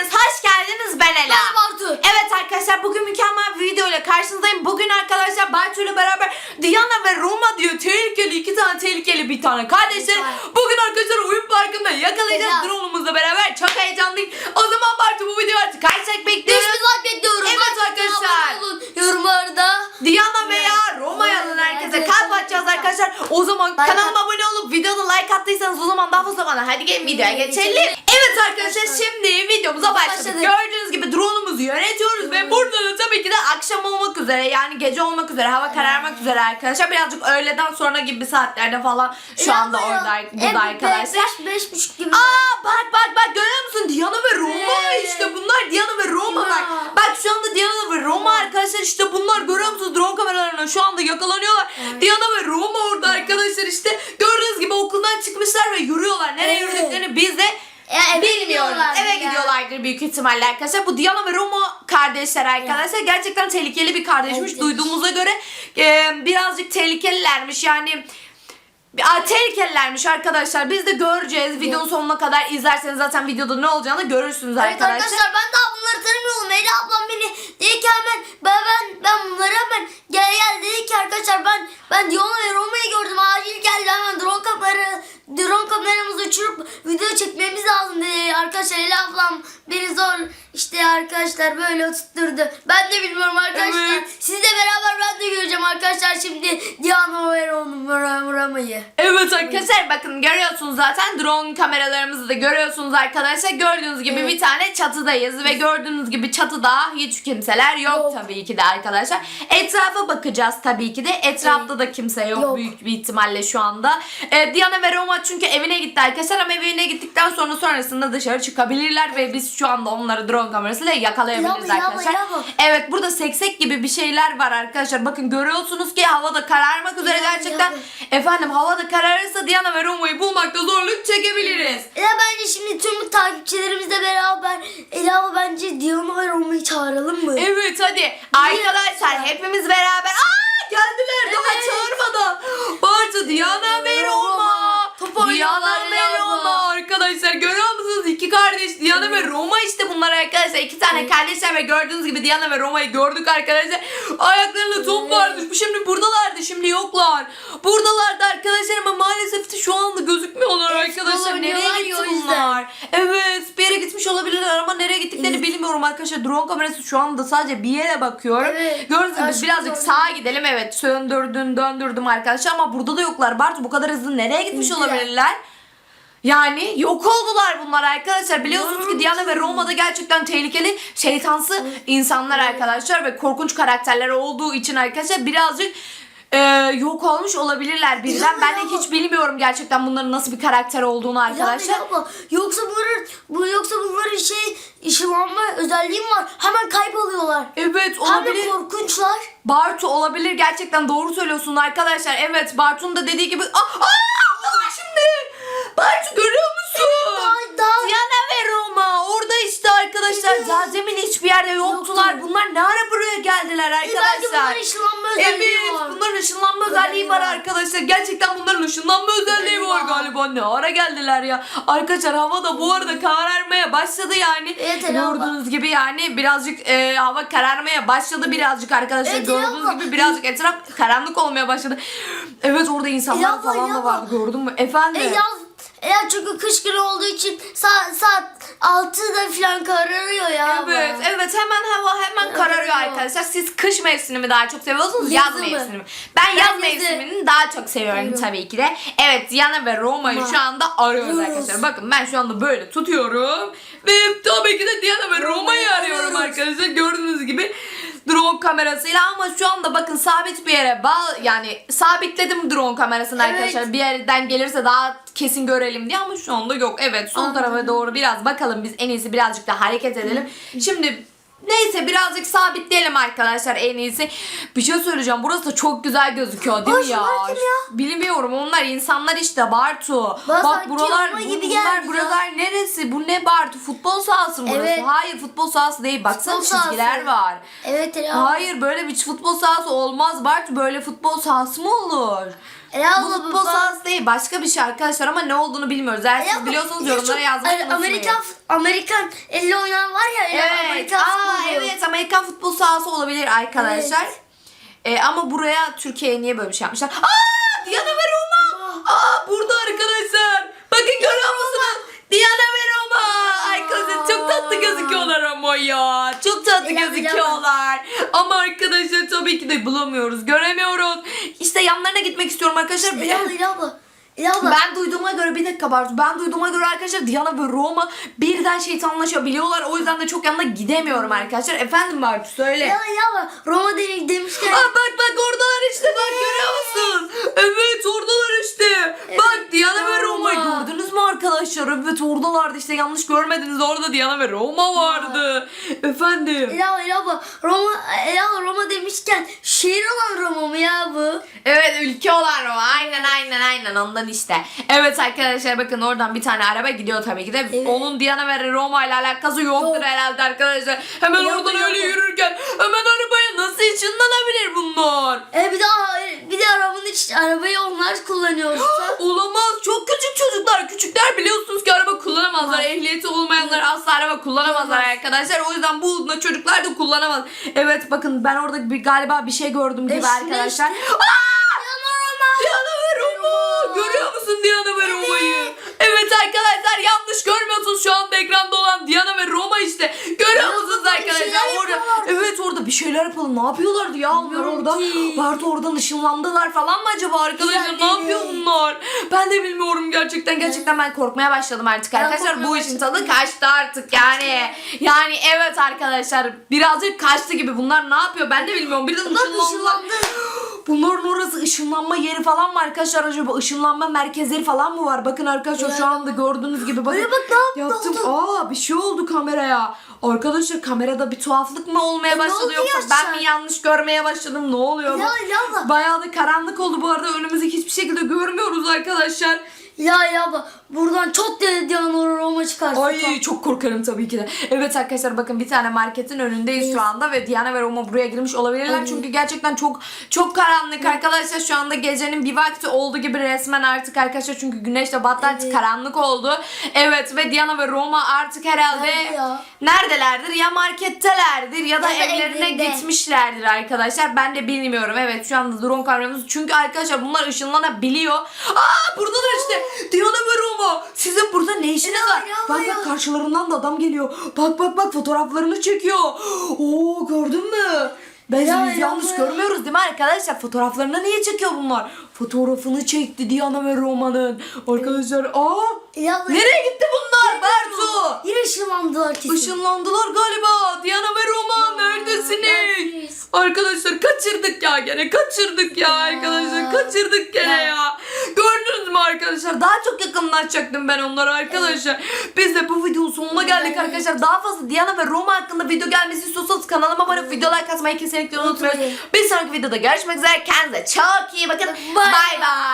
hepiniz hoş geldiniz ben Ela. Ben Bartu. Evet arkadaşlar bugün mükemmel bir video ile karşınızdayım. Bugün arkadaşlar Bartu ile beraber Diana ve Roma diyor tehlikeli iki tane tehlikeli bir tane kardeşler. Bugün arkadaşlar oyun parkında yakalayacağız drone'umuzla beraber. Çok heyecanlıyım. O zaman Bartu bu video artık kaç like bekliyoruz? 500 like bekliyorum. Evet arkadaşlar. Yorumlarda. Diana veya Roma yazın herkese. Kalp atacağız arkadaşlar. O zaman kanalıma abone olup videoda like attıysanız o zaman daha fazla bana. Hadi gelin videoya geçelim. Evet arkadaşlar şimdi videomuza başladık. Başladık. Gördüğünüz gibi drone'umuzu yönetiyoruz ve burada da tabii ki de akşam olmak üzere yani gece olmak üzere hava kararmak üzere arkadaşlar. Birazcık öğleden sonra gibi saatlerde falan şu anda orada burada arkadaşlar. 5 beş buçuk gibi. Aa bak bak bak görüyor musun Diana ve Roma işte bunlar Diana ve Roma bak. Bak şu anda Diana ve Roma arkadaşlar işte bunlar görüyor musunuz drone kameralarına şu anda yakalanıyorlar. Diana ve Roma orada arkadaşlar işte gördüğünüz gibi okuldan çıkmışlar ve yürüyorlar. Nereye yürüdüklerini biz de Ya, eve Bilmiyorum. gidiyorlar Eve ya. gidiyorlardır büyük ihtimalle arkadaşlar. Bu Diana ve Roma kardeşler arkadaşlar. Gerçekten tehlikeli bir kardeşmiş. Evet. Duyduğumuza göre e, birazcık tehlikelilermiş. Yani Aa, tehlikelilermiş arkadaşlar. Biz de göreceğiz. Videonun sonuna kadar izlerseniz zaten videoda ne olacağını görürsünüz Evet arkadaşlar. arkadaşlar ben daha bunları tanımıyorum. Ela ablam beni dedi ki hemen ben ben, ben bunları hemen gel gel dedi ki arkadaşlar ben ben Diona ve Roma'yı gördüm. Acil geldi hemen drone kamera drone kameramızı uçurup video çekmemiz lazım dedi. Arkadaşlar Ela ablam beni zor işte arkadaşlar böyle tutturdu. Ben de bilmiyorum arkadaşlar. Evet. Sizle beraber ben de göreceğim arkadaşlar şimdi Diana ve Roma- Roma'yı. Evet arkadaşlar bakın görüyorsunuz zaten drone kameralarımızı da görüyorsunuz arkadaşlar. Gördüğünüz gibi Evet. bir tane çatıdayız ve gördüğünüz gibi çatıda hiç kimseler yok, Yok. tabii ki de arkadaşlar. Etrafa bakacağız tabii ki de. Etrafta da kimse yok, Yok. büyük bir ihtimalle şu anda. Ee, Diana ve Roma çünkü evine gitti arkadaşlar ama evine gittikten sonra sonrasında dışarı çıkabilirler ve biz şu anda onları drone kamerasıyla yakalayabiliriz Yama, yama, arkadaşlar. Evet burada seksek gibi bir şeyler var arkadaşlar. Bakın görüyorsunuz ki havada kararmak üzere Yama, gerçekten. yama. Efendim havada kararırsa Diana ve Roma'yı bulmakta zorluk çekebiliriz. Ela bence şimdi tüm takipçilerimizle beraber Ela bence Diana ve Roma'yı çağıralım mı? Evet hadi arkadaşlar hepimiz beraber. Aa geldiler daha Evet. çağırmadan. Bartu, Diana ve Roma. Top Diana ve. Roma arkadaşlar görüyor musunuz? İki kardeş Diana ve Roma işte bunlar arkadaşlar. iki tane kardeşler ve gördüğünüz gibi Diana ve Roma'yı gördük arkadaşlar. Ayaklarında top Evet. vardı. Bu Şimdi buradalardı şimdi yoklar. Buradalardı arkadaşlar ama maalesef de şu anda gözükmüyorlar Evet, arkadaşlar. Nereye gitti bunlar? Evet bir yere gitmiş olabilirler ama nereye gittiklerini Evet. bilmiyorum arkadaşlar. Drone kamerası şu anda sadece bir yere bakıyor. Evet. Gördüğünüz gibi şimdi birazcık gördüm. sağa gidelim. Evet söndürdüm döndürdüm arkadaşlar ama burada da yoklar. Bartu bu kadar hızlı nereye gitmiş Gittiler. olabilirler? Yani yok oldular bunlar arkadaşlar. Biliyorsunuz ki Diana ve. Roma'da gerçekten tehlikeli şeytansı insanlar arkadaşlar ve korkunç karakterler olduğu için arkadaşlar birazcık e, yok olmuş olabilirler birden. Diana Ben de hiç bilmiyorum gerçekten bunların nasıl bir karakter olduğunu arkadaşlar. Ela abla, yoksa bunların bu yoksa bunların şey ışınlanma özelliği var? Hemen kayboluyorlar. Evet Hem olabilir. de korkunçlar. Bartu olabilir gerçekten doğru söylüyorsun arkadaşlar. Evet Bartu'nun da dediği gibi. Aa, aa, aa, şimdi. Bartu görüyor musun? Daha, daha Diana ve Roma orada işte arkadaşlar. Evet. Daha demin hiçbir yerde yoktular. Yoktu. Bunlar ne ara buraya geldiler E, belki bunlar arkadaşlar? ışınlanma özelliği Evet var. bunların ışınlanma özelliği var arkadaşlar. Gerçekten bunların ışınlanma özelliği var galiba. Ne ara geldiler ya. Arkadaşlar hava da bu arada kararmaya başladı yani. Evet. Gördüğünüz gibi yani birazcık e, hava kararmaya başladı birazcık arkadaşlar. Evet, Gördüğünüz abla. gibi birazcık etraf karanlık olmaya başladı. Evet orada insanlar abla, falan da vardı gördün mü? Efendim? E eğer çünkü kış günü olduğu için saat saat 6'da falan kararıyor ya. Evet, abla. evet hemen hava hemen kararıyor arkadaşlar. Siz kış mevsimini mi daha çok seviyorsunuz, yaz Yazı mı? mevsimini mi? Ben yaz Ben yazı. mevsimini daha çok seviyorum Seviyorum. tabii ki de. Evet, Diana ve Roma'yı şu anda arıyoruz Arıyoruz. arkadaşlar. Bakın ben şu anda böyle tutuyorum ve tabii ki de Diana ve Roma'yı arıyorum arkadaşlar. Gördüğünüz gibi drone kamerasıyla ama şu anda bakın sabit bir yere bağ yani sabitledim drone kamerasını Evet. arkadaşlar. Bir yerden gelirse daha kesin görelim diye ama şu anda yok. Evet, sol Anladım. tarafa doğru biraz bakalım biz en iyisi birazcık da hareket edelim. Şimdi neyse birazcık sabitleyelim arkadaşlar en iyisi. Bir şey söyleyeceğim. Burası da çok güzel gözüküyor değil Ay, mi ya? ya? Bilmiyorum. Onlar insanlar işte Bartu. Bak sanki buralar bunlar neresi? Bu ne Bartu? Futbol sahası mı burası? Evet. Hayır futbol sahası değil. Baksana Futbol sahası. çizgiler var. Evet Ela. Hayır böyle bir futbol sahası olmaz Bartu. Böyle futbol sahası mı olur? Ela Bu abla, futbol bak- sahası değil başka bir şey arkadaşlar ama ne olduğunu bilmiyoruz. Eğer siz biliyorsanız yorumlara yazmayı Ay, unutmayın. Amerikan Amerikan elle oynayan var ya. Ela, Evet. Amerikan Aa, futbolu. evet Amerikan futbol sahası olabilir arkadaşlar. Evet. Ee, ama buraya Türkiye'ye niye böyle bir şey yapmışlar? Aa Diana ve Roma. Aa burada arkadaşlar. Bakın görüyor musunuz? Diana tatlı gözüküyorlar ama ya. Çok tatlı gözüküyorlar. Ama arkadaşlar tabii ki de bulamıyoruz. Göremiyoruz. İşte yanlarına gitmek istiyorum arkadaşlar. Ela abla, Ela abla. Abla. Ben duyduğuma göre bir dakika Bartu. Ben duyduğuma göre arkadaşlar Diana ve Roma birden şeytanlaşıyor biliyorlar. O yüzden de çok yanına gidemiyorum arkadaşlar. Efendim Bartu söyle. Ela abla. Roma de- demişken. Aa bak bak oradalar işte bak görüyor musun? Evet oradalar işte. Bak Diana ve Roma. Roma'yı gördünüz mü arkadaşlar? Evet oradalardı işte yanlış görmediniz orada Diana ve Roma vardı. Efendim. Ela abla, Ela abla. Roma, Ela abla, Roma demişken şehir olan Roma mı ya bu? Evet ülke olan Roma. Aynen aynen aynen ondan işte. Evet arkadaşlar bakın oradan bir tane araba gidiyor tabii ki de. Evet. Onun Diana ve Roma ile alakası yoktur Yok. herhalde arkadaşlar. Hemen Yok, oradan yok. öyle yürürken hemen arabaya nasıl ışınlanabilir bunlar? E bir de bir de arabanın iç arabayı onlar kullanıyorsa. Olamaz. Çok küçük çocuklar. Küçükler biliyorsunuz ki araba kullanamazlar. Var. Ehliyeti olmayanlar asla araba kullanamazlar Kullanamaz. arkadaşlar. O yüzden bu da çocuklar da kullanamaz. Evet bakın ben orada bir, galiba bir şey gördüm gibi E, şimdi arkadaşlar. işte- Aa! Diana Roma. Diana. Musun Diana ve Roma'yı? Evet arkadaşlar yanlış görmüyorsunuz şu anda ekranda olan Diana ve Roma işte. Görüyor musunuz arkadaşlar? Orada, evet orada bir şeyler yapalım. Ne yapıyorlardı ya onlar Bilmiyorum orada? ki. Oradan ışınlandılar falan mı acaba arkadaşlar? Ne yapıyor bunlar? Ben de bilmiyorum gerçekten. Gerçekten ben korkmaya başladım artık Ben arkadaşlar. Bu işin tadı kaçtı artık yani. Yani evet arkadaşlar birazcık kaçtı gibi. Bunlar ne yapıyor? Ben de bilmiyorum. Birden Bunlar ışınlandı. Bunların orası ışınlanma yeri falan mı arkadaşlar acaba? Işınlanma merkezleri falan mı var? Bakın arkadaşlar şu anda gördüğünüz gibi bakın. Bak, ne yaptı, Yaptım. Aa bir şey oldu kameraya. Arkadaşlar kamerada bir tuhaflık mı olmaya E, ne başladı oldu yoksa ya ben sen? mi yanlış görmeye başladım? Ne oluyor? Ya ya abla. Bayağı da karanlık oldu bu arada. Önümüzü hiçbir şekilde görmüyoruz arkadaşlar. Ya ya abla. Buradan çok de Diana Roma çıkarsa. Ay çok korkarım tabii ki de. Evet arkadaşlar bakın bir tane marketin önündeyiz şu anda ve Diana ve Roma buraya girmiş olabilirler. Evet. Çünkü gerçekten çok çok karanlık arkadaşlar. Şu anda gecenin bir vakti oldu gibi resmen artık arkadaşlar. Çünkü güneş de battı artık Evet. karanlık oldu. Evet ve Diana ve Roma artık herhalde Nerede ya? neredelerdir? Ya marketteler ya da Ya da evlerine evlerinde. gitmişlerdir arkadaşlar. Ben de bilmiyorum. Evet şu anda drone kameramız. Çünkü arkadaşlar bunlar ışınlanabiliyor. Aa buradalar işte. Diana ve Roma. Sizin burada ne işiniz Ya, var? ya, Bak ya. bak karşılarından da adam geliyor. Bak bak bak fotoğraflarını çekiyor. Oo gördün mü? Ben Ya, biz ya, yanlış ya. görmüyoruz değil mi arkadaşlar? Fotoğraflarını niye çekiyor bunlar? Fotoğrafını çekti Diana ve Roma'nın. Arkadaşlar aa Ya nereye gitti bunlar Bertu? Yine ışınlandılar kesin. Işınlandılar galiba. Diana ve Roma neredesiniz? Arkadaşlar kaçırdık ya gene kaçırdık ya arkadaşlar kaçırdık gene Ya. ya. Arkadaşlar daha çok yakınlaşacaktım ben onlara arkadaşlar. Biz de bu videonun sonuna geldik arkadaşlar. Daha fazla Diana ve Roma hakkında video gelmesi istiyorsanız kanalıma abone video like atmayı kesinlikle. Unutmayın. Bir sonraki videoda görüşmek üzere. Kendinize çok iyi bakın. Bye. Bye bye.